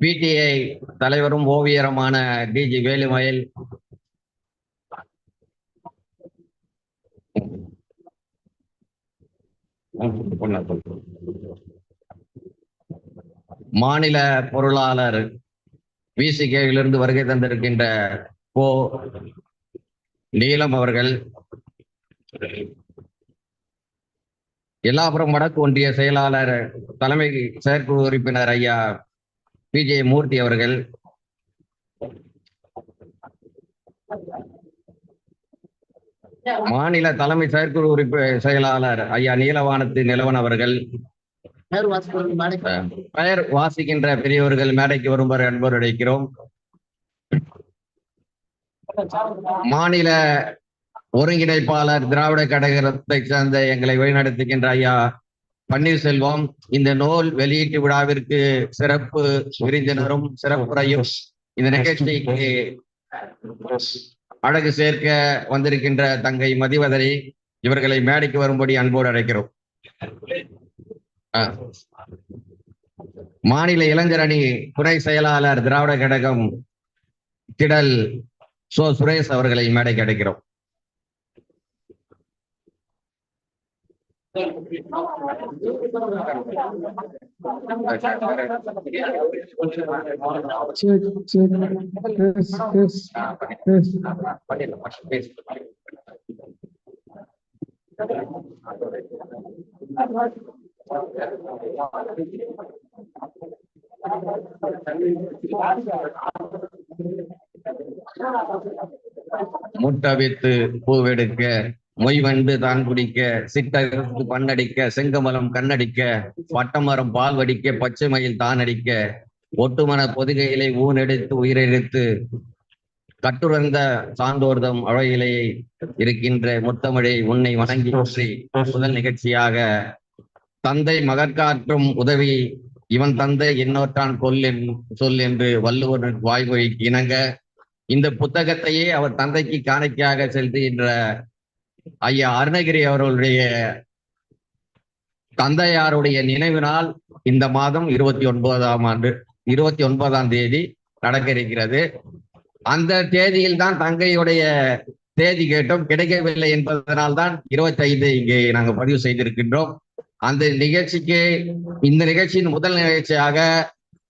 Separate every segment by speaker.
Speaker 1: PTI தலைவரும் ஓவியருமான டிஜி வேலுமயில். மாநில பொருளாளர் விசிகேவிலிருந்து வருகை தந்திருக்கின்ற கோ நீலம் அவர்கள். எல்லாபுரம் வடக்கு ஒன்றிய செயலாளர் தலைமை செயற்குழு உறுப்பினர் ஐயா பி. ஜே மூர்த்தி அவர்கள். மாநில தலைமை செயற்குழு உறுப்பு செயலாளர் ஐயா நீலவானத்து நிலவன் அவர்கள். பெயர் வாசிக்கின்ற பெரியவர்கள் மேடைக்கு வருமாறு அன்பர் அழைக்கிறோம். மாநில ஒருங்கிணைப்பாளர் திராவிட கழகத்தை சேர்ந்த எங்களை வழிநடத்துகின்ற ஐயா பன்னீர்செல்வம் இந்த நூல் வெளியீட்டு விழாவிற்கு சிறப்பு விருந்தினரும் சிறப்புரையும் இந்த நிகழ்ச்சிக்கு அழகு சேர்க்க வந்திருக்கின்ற தங்கை மதிவதனை இவர்களை மேடைக்கு வரும்படி அன்போடு அழைக்கிறோம். மாநில இளைஞர் அணி துணை செயலாளர் திராவிட கழகம் திடல் சோ சுரேஷ் அவர்களை மேடைக்கு அழைக்கிறோம். முட்டவித்து பூவெடுக்க மொய்வண்டு தான் குடிக்க சிட்டகத்து பண்ணடிக்க செங்கமலம் கண்ணடிக்க பட்டமரம் பால் வடிக்க பச்சை மயில் தான் அடிக்க ஒட்டுமன பொதுகையிலே ஊனெடுத்து உயிரெடுத்து கட்டுறந்த சான்றோர்தம் அழகிலேயே இருக்கின்ற முத்தமிழை உன்னை வணங்கி முதல் நிகழ்ச்சியாக தந்தை மகற்காற்றும் உதவி இவன் தந்தை இன்னொற்றான் கொல் என் சொல் என்று வள்ளுவர் வாய்மொழிக்கு இணங்க இந்த புத்தகத்தையே அவர் தந்தைக்கு காணிக்கையாக செலுத்துகின்ற ஐயா அருணகிரி அவர்களுடைய தந்தையாருடைய நினைவு நாள் இந்த மாதம் இருபத்தி ஒன்பதாம் ஆண்டு இருபத்தி ஒன்பதாம் தேதி நடக்க இருக்கிறது அந்த தேதியில் தான் தங்கையுடைய தேதி கேட்டோம். கிடைக்கவில்லை என்பதனால் தான் இருபத்தி ஐந்து இங்கே நாங்கள் பதிவு செய்திருக்கின்றோம். அந்த நிகழ்ச்சிக்கு இந்த நிகழ்ச்சியின் முதல் நிகழ்ச்சியாக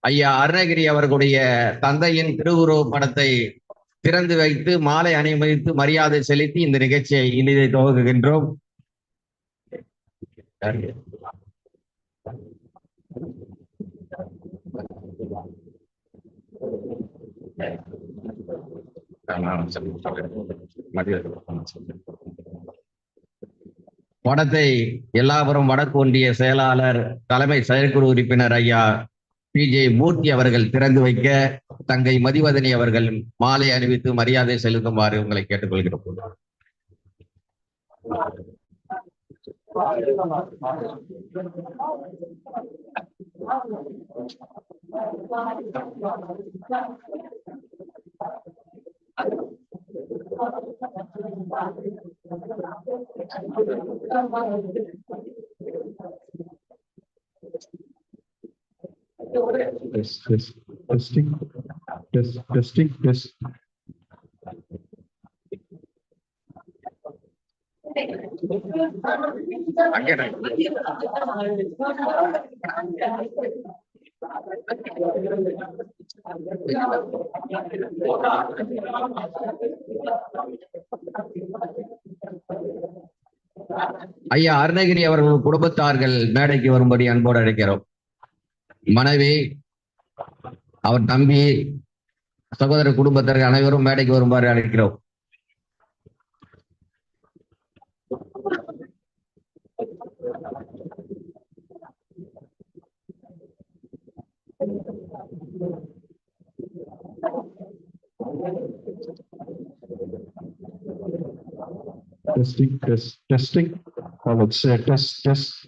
Speaker 1: ஐயா அருணகிரி அவர்களுடைய தந்தையின் திருவுருவ படத்தை திறந்து வைத்து மாலை அணிவித்து மரியாதை செலுத்தி இந்த நிகழ்ச்சியை இனிதை துவங்குகின்றோம். படத்தை எல்லாபுரம் வடக்கு ஒன்றிய செயலாளர் தலைமை செயற்குழு உறுப்பினர் ஐயா பி ஜே மூர்த்தி அவர்கள் திறந்து வைக்க தங்கை மதிவதனி அவர்கள் மாலை அணிவித்து மரியாதை செலுத்துமாறு உங்களை கேட்டுக்கொள்கிறோம்.
Speaker 2: Yes, yes. Testing, test, testing, test.
Speaker 1: ஐயா அருணகிரி அவர்கள் குடும்பத்தார்கள் மேடைக்கு வரும்படி அன்போடு அழைக்கிறோம் மனைவி அவர் தம்பி சகோதர குடும்பத்திற்கு அனைவரும் மேடைக்கு வருமாறு அழைக்கிறோம்
Speaker 2: Testing, test, testing. I would say test, test.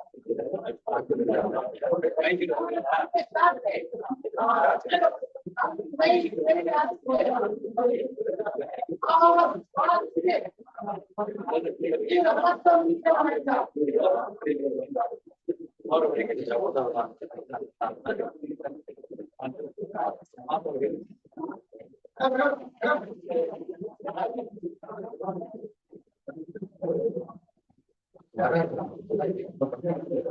Speaker 2: Gracias.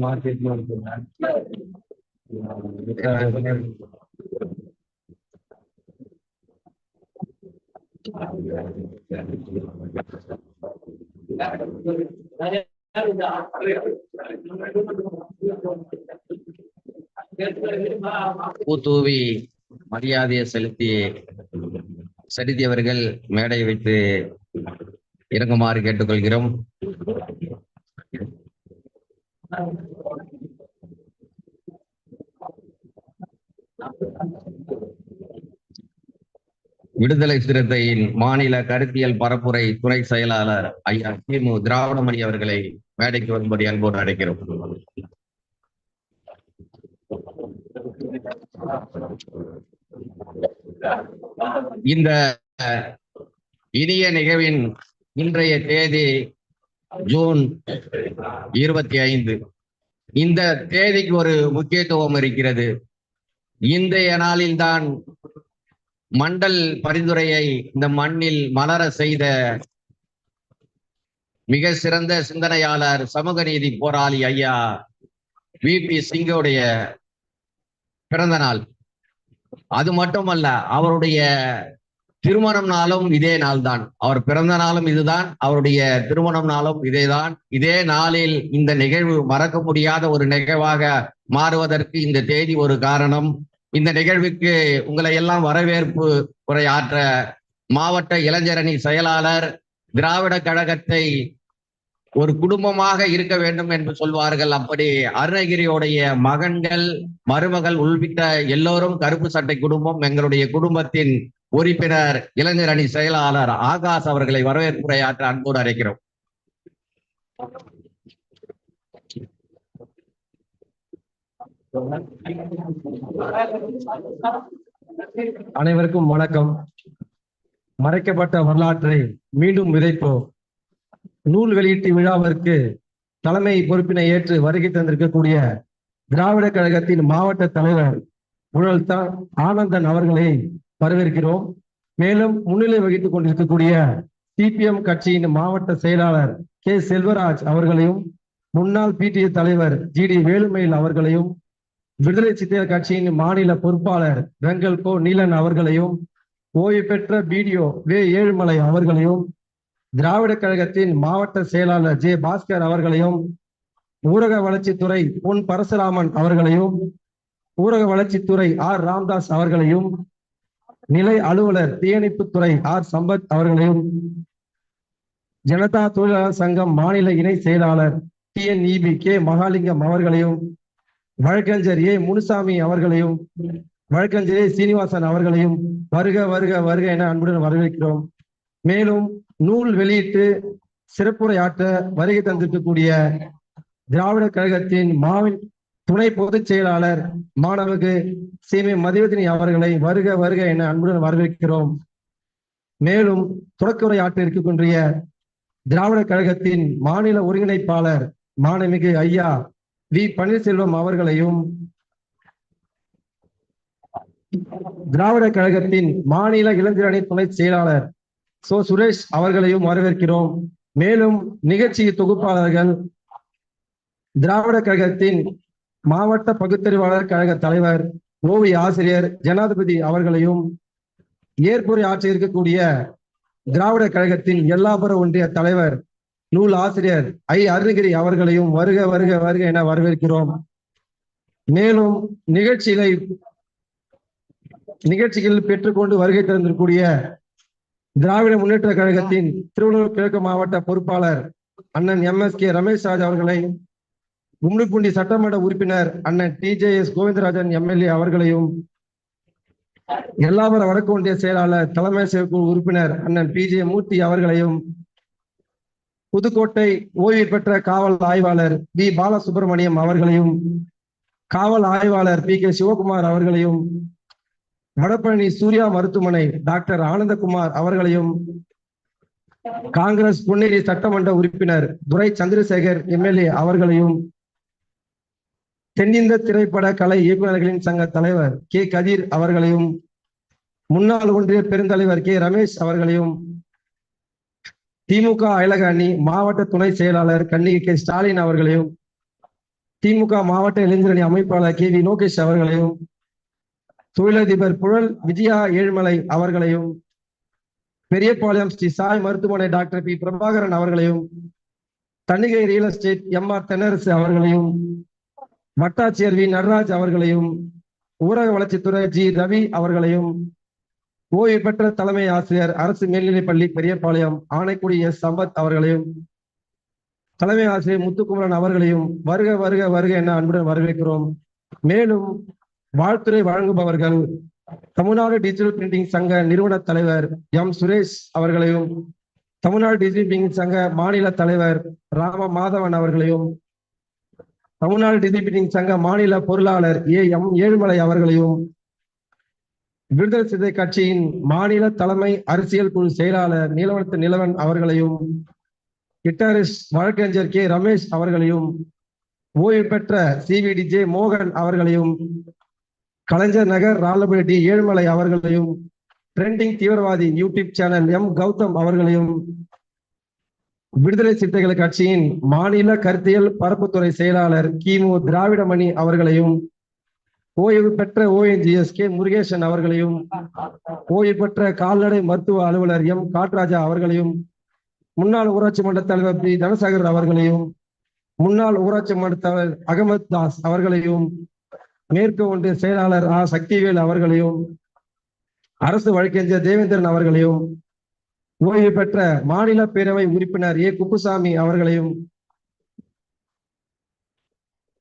Speaker 2: Market
Speaker 1: பூத்தூவி மரியாதையை செலுத்தி செலுத்தியவர்கள் மேடை வைத்து இறங்குமாறு கேட்டுக்கொள்கிறோம். விடுதலை சிறுத்தையின் மாநில கருத்தியல் பரப்புரை துணை செயலாளர் ஐயா கிமு திராவிடமணி அவர்களை மேடைக்கு வரும்படி அன்போடு அழைக்கிறோம். இந்த இனிய நிகழ்வின் இன்றைய தேதி ஜூன் இருபத்தி ஐந்து இந்த தேதிக்கு ஒரு முக்கியத்துவம் இருக்கிறது. இன்றைய நாளில்தான் மண்டல் பரிந்துரையை இந்த மண்ணில் மலர செய்த மிக சிறந்த சிந்தனையாளர் சமூக நீதி போராளி ஐயா வி. பி. சிங்கோடைய பிறந்த நாள். அது மட்டுமல்ல அவருடைய திருமணம் நாளும் இதே நாள் தான் அவர் பிறந்த நாளும் இதுதான் அவருடைய திருமணம் நாளும் இதேதான். இதே நாளில் இந்த நிகழ்வு மறக்க முடியாத ஒரு நிகழ்வாக மாறுவதற்கு இந்த தேதி ஒரு காரணம். இந்த நிகழ்வுக்கு உங்களை எல்லாம் வரவேற்பு உரையாற்ற மாவட்ட இளைஞரணி செயலாளர் திராவிட கழகத்தை ஒரு குடும்பமாக இருக்க வேண்டும் என்று சொல்வார்கள். அப்படி அருணகிரியுடைய மகன்கள் மருமகள் உள்ளிட்ட எல்லோரும் கருப்பு சட்டை குடும்பம். எங்களுடைய குடும்பத்தின் உறுப்பினர் இளைஞர் அணி செயலாளர் ஆகாஷ் அவர்களை வரவேற்புரையாற்ற அன்போடு அழைக்கிறோம்.
Speaker 2: அனைவருக்கும் வணக்கம். மறைக்கப்பட்ட வரலாற்றை மீண்டும் விதைப்போம். நூல் வெளியீட்டு விழாவிற்கு தலைமை பொறுப்பினை ஏற்று வருகை தந்திருக்கக்கூடிய திராவிட கழகத்தின் மாவட்ட தலைவர் உழல் த ஆனந்தன் அவர்களை வரவேற்கிறோம். மேலும் முன்னிலை வகித்துக் கொண்டிருக்கக்கூடிய சிபிஎம் கட்சியின் மாவட்ட செயலாளர் கே செல்வராஜ் அவர்களையும் முன்னாள் பிடிஏ தலைவர் ஜி டி வேலுமயில் அவர்களையும் விடுதலை சிறுத்தைகள் கட்சியின் மாநில பொறுப்பாளர் வெங்கல் கோ நீலன் அவர்களையும் ஓய்வு பெற்ற பிடிஓ வே ஏழுமலை அவர்களையும் திராவிட கழகத்தின் மாவட்ட செயலாளர் ஜே பாஸ்கர் அவர்களையும் ஊரக வளர்ச்சித்துறை பொன் பரசுராமன் அவர்களையும் ஊரக வளர்ச்சித்துறை ஆர் ராம்தாஸ் அவர்களையும் நிலை அலுவலர் தீயணைப்புத்துறை ஆர். சம்பத் அவர்களையும் ஜனதா தொழிலாளர் சங்கம் மாநில இணை செயலாளர் டிஎன்இபி கே. மகாலிங்கம் அவர்களையும் வழக்கறிஞர் ஏ. முனுசாமி அவர்களையும் வழக்கறிஞர் ஏ. சீனிவாசன் அவர்களையும் வருக வருக வருக என அன்புடன் வரவேற்கிறோம். மேலும் நூல் வெளியிட்டு சிறப்புரையாற்ற வருகை தந்திருக்கக்கூடிய திராவிட கழகத்தின் மாவின் துணை பொதுச் செயலாளர் மாணவகு சீமை மதிவதினி அவர்களை வருக வருக என அன்புடன் வரவேற்கிறோம். மேலும் தொடக்க ஆற்ற இருக்கக்கூடிய திராவிட கழகத்தின் மாநில ஒருங்கிணைப்பாளர் மாணவிகு ஐயா வி பன்னீர்செல்வம் அவர்களையும் திராவிட கழகத்தின் மாநில இளைஞரணி துணை செயலாளர் சோ சுரேஷ் அவர்களையும் வரவேற்கிறோம். மேலும் நிகழ்ச்சி தொகுப்பாளர்கள் திராவிட கழகத்தின் மாவட்ட பகுத்தறிவாளர் கழக தலைவர் ஓவிய ஆசிரியர் ஜனாதிபதி அவர்களையும் ஏற்புரை ஆற்ற இருக்கக்கூடிய திராவிட கழகத்தின் எல்லாபுர ஒன்றிய தலைவர் நூல் ஆசிரியர் ஐ. அருணகிரி அவர்களையும் வருக வருக வருக என வரவேற்கிறோம். மேலும் நிகழ்ச்சிகளை நிகழ்ச்சிகளில் பெற்றுக்கொண்டு வருகை தந்திருக்கூடிய திராவிட முன்னேற்ற கழகத்தின் திருவள்ளூர் கிழக்கு மாவட்ட பொறுப்பாளர் அண்ணன் M. S. K. Ramesh Raj அவர்களை கும்மிடிப்பூண்டி சட்டமன்ற உறுப்பினர் அண்ணன் T J S Govindarajan MLA அவர்களையும் எல்லாவர வடக்கு ஒன்றிய செயலாளர் தலைமை செயற்குழு உறுப்பினர் அண்ணன் பி ஜே மூர்த்தி அவர்களையும் புதுக்கோட்டை ஓய்வு பெற்ற காவல் ஆய்வாளர் பி பாலசுப்ரமணியம் அவர்களையும் காவல் ஆய்வாளர் பி கே சிவகுமார் அவர்களையும் வடபழனி சூர்யா மருத்துவமனை டாக்டர் ஆனந்தகுமார் அவர்களையும் காங்கிரஸ் பொன்னேரி சட்டமன்ற உறுப்பினர் துரை சந்திரசேகர் எம்எல்ஏ அவர்களையும் தென்னிந்த திரைப்பட கலை இயக்குநர்களின் சங்க தலைவர் கே. கதிர் அவர்களையும் முன்னாள் ஒன்றிய பெருந்தலைவர் கே. ரமேஷ் அவர்களையும் திமுக அயலக அணி மாவட்ட துணை செயலாளர் கன்னிகை கே. ஸ்டாலின் அவர்களையும் திமுக மாவட்ட இளைஞரணி அமைப்பாளர் கே. வி. லோகேஷ் அவர்களையும் தொழிலதிபர் புழல் விஜயா ஏழுமலை அவர்களையும் பெரியபாளையம் ஸ்ரீ சாய் மருத்துவமனை டாக்டர் பி. பிரபாகரன் அவர்களையும் Thannigai real estate M. R. Thennarasu அவர்களையும் வட்டாட்சியர் வி நடராஜ் அவர்களையும் ஊரக வளர்ச்சித்துறை ஜி ரவி அவர்களையும் ஓய்வு பெற்ற தலைமை ஆசிரியர் அரசு மேல்நிலைப்பள்ளி பெரியபாளையம் ஆணைக்குடி எஸ். சம்பத் அவர்களையும் தலைமை ஆசிரியர் முத்துக்குமரன் அவர்களையும் வருக வருக வருக என அன்புடன் வரவேற்கிறோம். மேலும் வாழ்த்துறை வழங்குபவர்கள் தமிழ்நாடு டிஜிட்டல் பிரிண்டிங் சங்க நிறுவன தலைவர் எம். சுரேஷ் அவர்களையும் தமிழ்நாடு டிஜிட்டல் பிரிண்டிங் சங்க மாநில தலைவர் ராம மாதவன் அவர்களையும் தமிழ்நாடு டிஜிட்டல் சங்க மாநில பொருளாளர் ஏ எம் ஏழுமலை அவர்களையும் விடுதலை சிறுத்தை கட்சியின் மாநில தலைமை அரசியல் குழு செயலாளர் நீலவனத்து நிலவன் அவர்களையும் கிட்டாரிஸ்ட் வழக்கறிஞர் கே ரமேஷ் அவர்களையும் ஓய்வு பெற்ற சிவிடி ஜே மோகன் அவர்களையும் கலைஞர் நகர் ராலபேட்டி ஏழுமலை அவர்களையும் ட்ரெண்டிங் தீவிரவாதி யூடியூப் சேனல் எம் கௌதம் அவர்களையும் விடுதலை சிறுத்தைகள் கட்சியின் மாநில கருத்தியல் பரப்புத்துறை செயலாளர் கிமு திராவிடமணி அவர்களையும் ஓய்வு பெற்ற ஓஎன்ஜிஎஸ் கே முருகேசன் அவர்களையும் ஓய்வு பெற்ற கால்நடை மருத்துவ அலுவலர் எம். காட்ராஜா அவர்களையும் முன்னாள் ஊராட்சி மன்ற தலைவர் பி. தனசாகர் அவர்களையும் முன்னாள் ஊராட்சி மன்ற தலைவர் அகமது தாஸ் அவர்களையும் மேற்கு ஒன்றிய செயலாளர் ஆ. சக்திவேல் அவர்களையும் அரசு வழக்கறிஞர் தேவேந்திரன் அவர்களையும் ஓய்வு பெற்ற மாநில பேரவை உறுப்பினர் ஏ. குப்புசாமி அவர்களையும்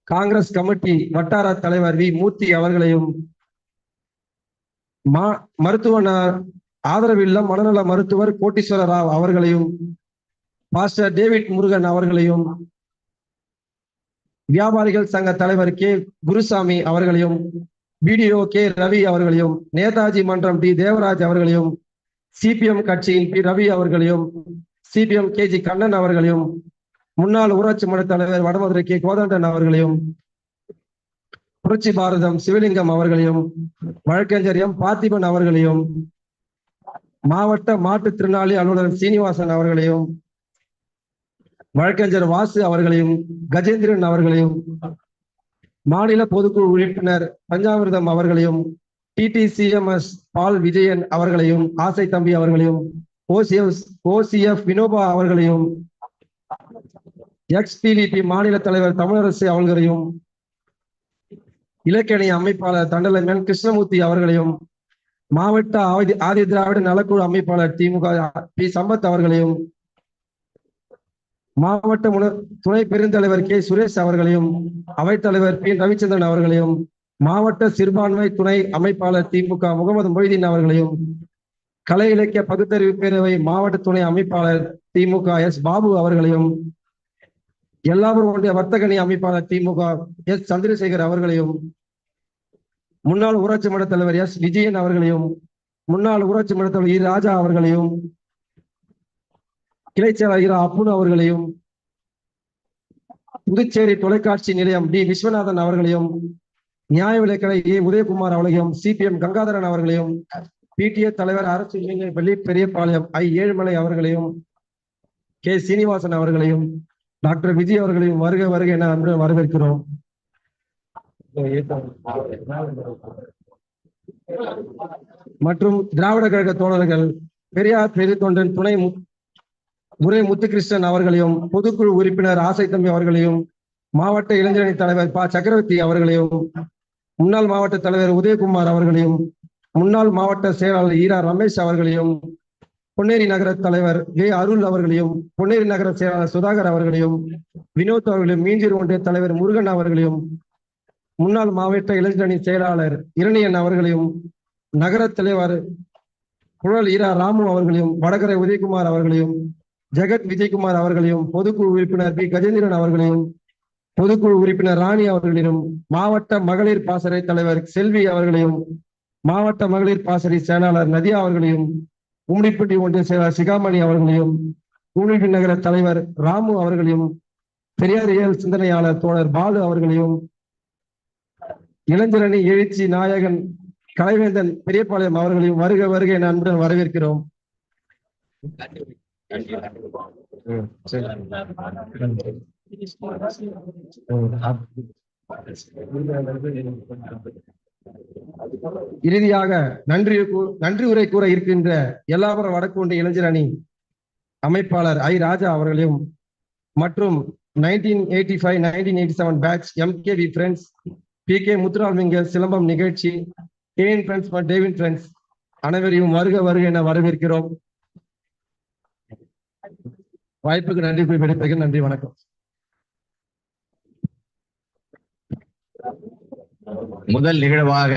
Speaker 2: காங்கிரஸ் கமிட்டி வட்டார தலைவர் வி. மூர்த்தி அவர்களையும் மா மருத்துவ ஆதரவில்ல மனநல மருத்துவர் கோட்டீஸ்வர ராவ் அவர்களையும் பாஸ்டர் டேவிட் முருகன் அவர்களையும் வியாபாரிகள் சங்க தலைவர் கே. குருசாமி அவர்களையும் பிடிஓ கே. ரவி அவர்களையும் நேதாஜி மன்றம் டி. தேவராஜ் அவர்களையும் சிபிஎம் கட்சியின் பி ரவி அவர்களையும் சிபிஎம் கே ஜி கண்ணன் அவர்களையும் முன்னாள் ஊராட்சி மன்ற தலைவர் வடமதுரை கே கோதண்டன் அவர்களையும் புரட்சி பாரதம் சிவலிங்கம் அவர்களையும் வழக்கறிஞர் எம் பார்த்திபன் அவர்களையும் மாவட்ட மாற்றுத்திறனாளி அலுவலர் சீனிவாசன் அவர்களையும் வழக்கறிஞர் வாசு அவர்களையும் கஜேந்திரன் அவர்களையும் மாநில பொதுக்குழு உறுப்பினர் பஞ்சாமிர்தம் அவர்களையும் டிடிசிஎம்எஸ் பால் விஜயன் அவர்களையும் ஆசை தம்பி அவர்களையும் ஓசிஎஃப் ஓசிஎஃப் வினோபா அவர்களையும் எக்ஸ்பிலிபி மாநில தலைவர் தமிழரசு அவர்களையும் இலக்கணி அமைப்பாளர் தண்டலமேன் கிருஷ்ணமூர்த்தி அவர்களையும் மாவட்ட ஆதி ஆதி திராவிட நலக்குழு அமைப்பாளர் திமுக பி. சம்பத் அவர்களையும் மாவட்ட முன- துணை பெருந்தலைவர் கே. சுரேஷ் அவர்களையும் அவைத்தலைவர் பி. ரவிச்சந்திரன் அவர்களையும் மாவட்ட சிறுபான்மை துணை அமைப்பாளர் திமுக முகமது மொய்தீன் அவர்களையும் கலை இலக்கிய பகுத்தறிவு பேரவை மாவட்ட துணை அமைப்பாளர் திமுக எஸ் பாபு அவர்களையும் எல்லாரும் ஒன்றிய வர்த்தகணி அமைப்பாளர் திமுக எஸ் சந்திரசேகர் அவர்களையும் முன்னாள் ஊராட்சி மன்ற தலைவர் எஸ் விஜயன் அவர்களையும் முன்னாள் ஊராட்சி மன்ற தலைவர் இ ராஜா அவர்களையும் கிளை செயலாளர் அப்புன் அப்புனு அவர்களையும் புதுச்சேரி தொலைக்காட்சி நிலையம் டி விஸ்வநாதன் அவர்களையும் நியாய விலைக்கடை ஏ உதயகுமார் அவர்களையும் சிபிஎம் கங்காதரன் அவர்களையும் பிடிஏ தலைவர் அரசு இளைஞர் பள்ளி பெரியபாளையம் ஐ ஏழுமலை அவர்களையும் கே சீனிவாசன் அவர்களையும் டாக்டர் விஜய் அவர்களையும் வருக வருக என அன்று வரவேற்கிறோம். மற்றும் திராவிட கழக தோழர்கள் பெரியார் பெருத்தொண்டன் துணை மு- முறை முத்துகிருஷ்ணன் அவர்களையும் பொதுக்குழு உறுப்பினர் ஆசை தம்பி அவர்களையும் மாவட்ட இளைஞரணி தலைவர் ப சக்கரவர்த்தி அவர்களையும் முன்னாள் மாவட்ட தலைவர் உதயகுமார் அவர்களையும் முன்னாள் மாவட்ட செயலாளர் ஈரா ரமேஷ் அவர்களையும் பொன்னேரி நகர தலைவர் ஏ அருள் அவர்களையும் பொன்னேரி நகர செயலாளர் சுதாகர் அவர்களையும் வினோத் அவர்களையும் மீஞ்சூர் ஒன்றிய தலைவர் முருகன் அவர்களையும் முன்னாள் மாவட்ட இளைஞரணி செயலாளர் இரணியன் அவர்களையும் நகர தலைவர் குழல் ஈரா ராமு அவர்களையும் வடகரை உதயகுமார் அவர்களையும் ஜெகத் விஜயகுமார் அவர்களையும் பொதுக்குழு உறுப்பினர் பி கஜேந்திரன் அவர்களையும் பொதுக்குழு உறுப்பினர் ராணி அவர்களையும் மாவட்ட மகளிர் பாசறை தலைவர் செல்வி அவர்களையும் மாவட்ட மகளிர் பாசறை செயலாளர் நதியா அவர்களையும் கும்மிடிப்பட்டி ஒன்றிய செயலாளர் சிகாமணி அவர்களையும் கும்மிடிப்பட்டி நகர தலைவர் ராமு அவர்களையும் பெரியாரியல் சிந்தனையாளர் தோழர் பாலு அவர்களையும் இளைஞரணி எழுச்சி நாயகன் கலைவேந்தன் பெரியபாளையம் அவர்களையும் வருக வருக என அன்புடன் வரவேற்கிறோம். இறுதியாக நன்றி நன்றி உரை கூற இருக்கின்ற எல்லாபுரம் வடக்கு ஒன்றிய இளைஞர் அணி அமைப்பாளர் ஐ ராஜா அவர்களையும் மற்றும் nineteen eighty five nineteen eighty seven batch MKV friends P K Muthuramalingar silambam நிகழ்ச்சி டேவின் ஃப்ரெண்ட்ஸ் மற்றும் டேவின் ஃப்ரெண்ட்ஸ் அனைவரையும் வருக வருக என வரவேற்கிறோம். வாய்ப்புக்கு நன்றி குறிப்பிடுவதற்கு நன்றி வணக்கம்.
Speaker 1: முதல் நிகழ்வாக